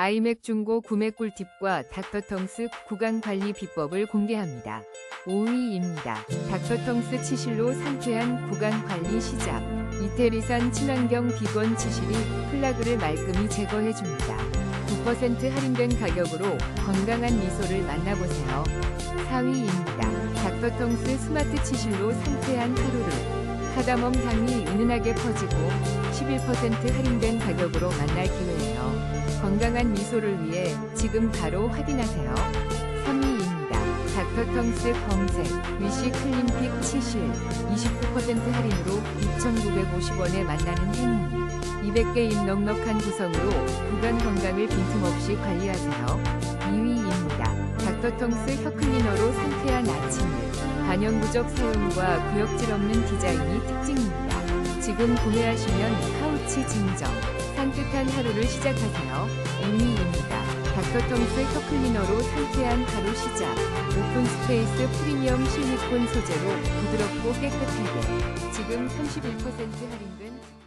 아이맥 중고 구매 꿀팁과 닥터텅스 구강 관리 비법을 공개합니다. 5위입니다. 닥터텅스 치실로 상쾌한 구강 관리 시작. 이태리산 친환경 비건 치실이 플라그를 말끔히 제거해줍니다. 9% 할인된 가격으로 건강한 미소를 만나보세요. 4위입니다. 닥터텅스 스마트 치실로 상쾌한 하루를 카다멈 향이 은은하게 퍼지고 11% 할인된 가격으로 만날 기회예요. 건강한 미소를 위해 지금 바로 확인하세요. 3위입니다. 닥터텅스 검색 위시 클린픽 치실 29% 할인으로 2,950원에 만나는 행운 200개 잎 넉넉한 구성으로 구강 건강을 빈틈없이 관리하세요. 2위입니다. 닥터텅스 혀클리너로 상쾌한 아침을 반영구적 사용과 구역질 없는 디자인이 특징입니다. 지금 구매하시면 파우치 증정, 산뜻한 하루를 시작하세요. 1위입니다. 닥터텅스 혀클리너로 상쾌한 하루 시작. 오픈 스페이스 프리미엄 실리콘 소재로 부드럽고 깨끗하게. 지금 31% 할인된